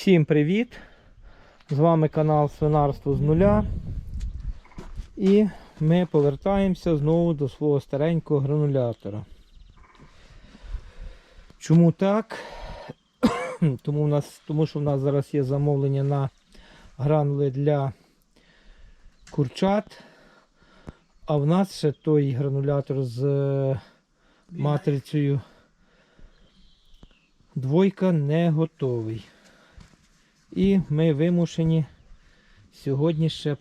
Всім привіт! З вами канал Свинарство з нуля. І ми повертаємося знову до свого старенького гранулятора. Чому так? Тому, в нас, тому що в нас зараз є замовлення на гранули для курчат. А в нас ще той гранулятор з е, матрицею двойка не готовий. І ми вимушені сьогодні ще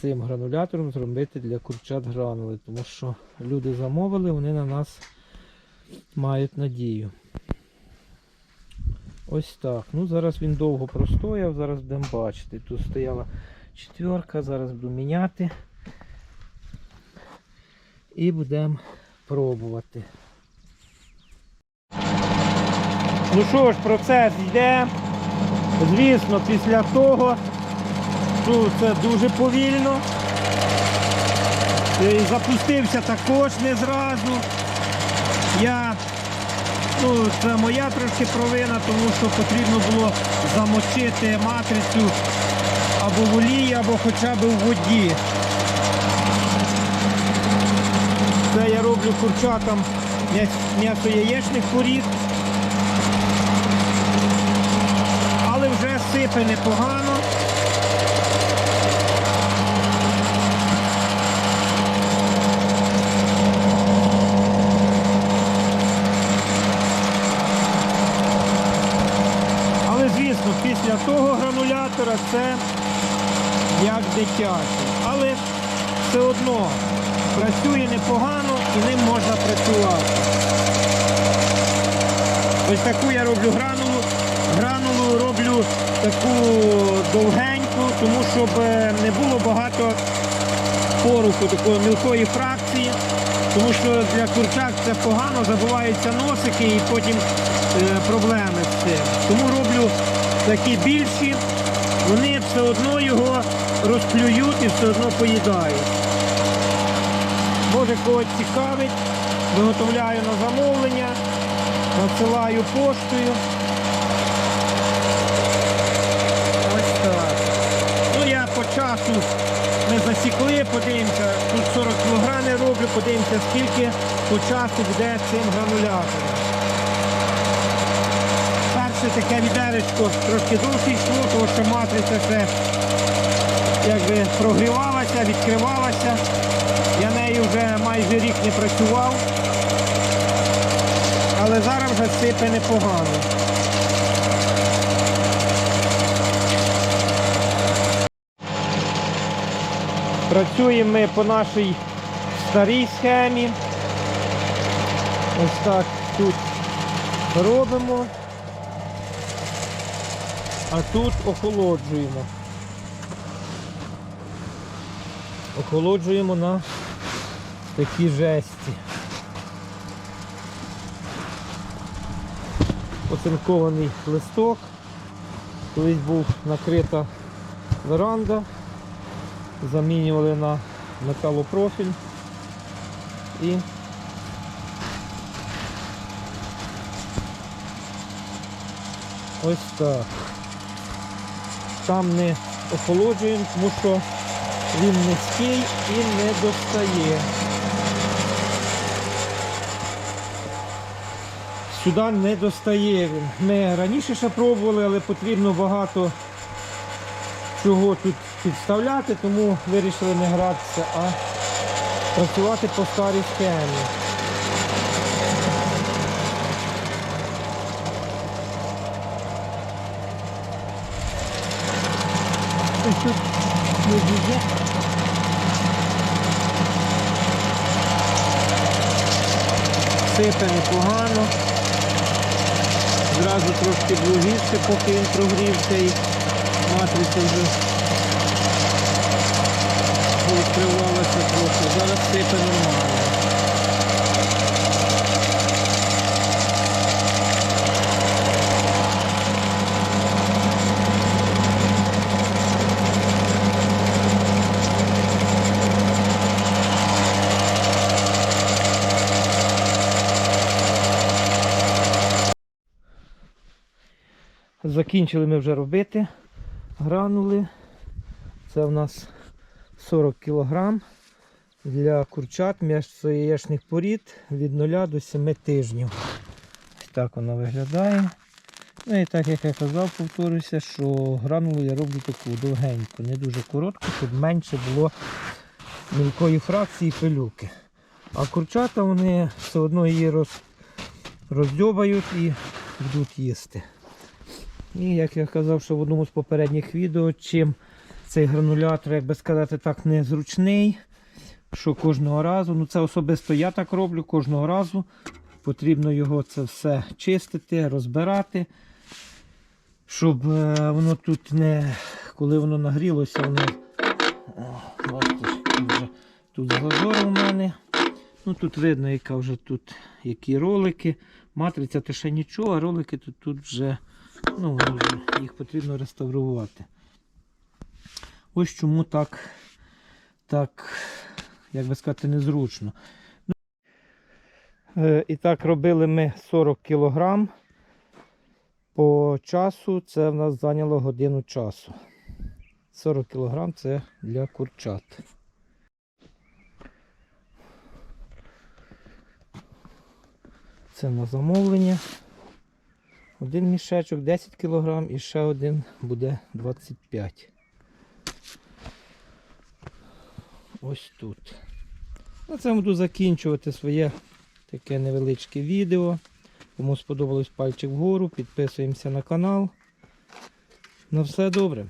цим гранулятором зробити для курчат гранули, тому що люди замовили, вони на нас мають надію. Ось так. Ну зараз він довго простояв, зараз будемо бачити. Тут стояла четверка, зараз буду міняти. І будемо пробувати. Ну що ж, процес йде. Звісно, після того, що це дуже повільно. І запустився також не зразу. Я, ну, це моя трошки провина, тому що потрібно було замочити матрицю або в олії, або хоча б у воді. Це я роблю курчатам м'ясо яєчних порід. але сипе непогано. Але, звісно, після того гранулятора це як дитячий. Але все одно працює непогано і ним можна працювати. Ось таку я роблю гранулу. Таку довгеньку, тому щоб е, не було багато поруху, такої мілкої фракції, тому що для курчак це погано, забуваються носики і потім е, проблеми з цим. Тому роблю такі більші, вони все одно його розклюють і все одно поїдають. Може когось цікавить, виготовляю на замовлення, надсилаю поштою. Ось так. Ну я часу ми засікли, подивимося, тут 40 кг роблю, подивимося, скільки по часу буде цим гранулятором. Перше таке відеречко трошки довше йшло, тому що матриця ще якби прогрівалася, відкривалася. Я нею вже майже рік не працював. Але зараз вже сипе непогано. Працюємо ми по нашій старій схемі. Ось так тут робимо, а тут охолоджуємо. Охолоджуємо на такій жесті. Оцинкований листок. Колись був накрита веранда замінювали на металопрофіль і ось так. Там не охолоджуємо, тому що він низький і не достає. Сюди не достає. Ми раніше ще пробували, але потрібно багато чого тут підставляти, тому вирішили не гратися, а працювати по старій схемі. Тут не буде. Сипе непогано. Зразу трошки блужіше, поки він прогрівся і матриця вже що зараз сипе нормально. Закінчили ми вже робити гранули. Це в нас 40 кілограм для курчат м'ясо-яєчних порід від 0 до 7 тижнів. Так вона виглядає. Ну і так як я казав, повторюся, що гранулу я роблю таку довгеньку, не дуже коротку, щоб менше було мілкої фракції пилюки. А курчата вони все одно її роз, роздьобають і будуть їсти. І як я казав, що в одному з попередніх відео, чим цей гранулятор, як би сказати так, незручний, що кожного разу, ну це особисто я так роблю, кожного разу потрібно його це все чистити, розбирати, щоб е, воно тут не, коли воно нагрілося, воно бачите, тут вже тут зазор у мене. Ну тут видно, яка вже тут які ролики. Матриця то ще нічого, а ролики то тут вже, ну, вже їх потрібно реставрувати. Ось чому так, так, як би сказати, незручно. Е, І так робили ми 40 кг. По часу це в нас зайняло годину часу. 40 кг це для курчат. Це на замовлення. Один мішечок 10 кг і ще один буде 25. Ось тут. На цьому буду закінчувати своє таке невеличке відео. Кому сподобалось пальчик вгору, підписуємося на канал. На все добре.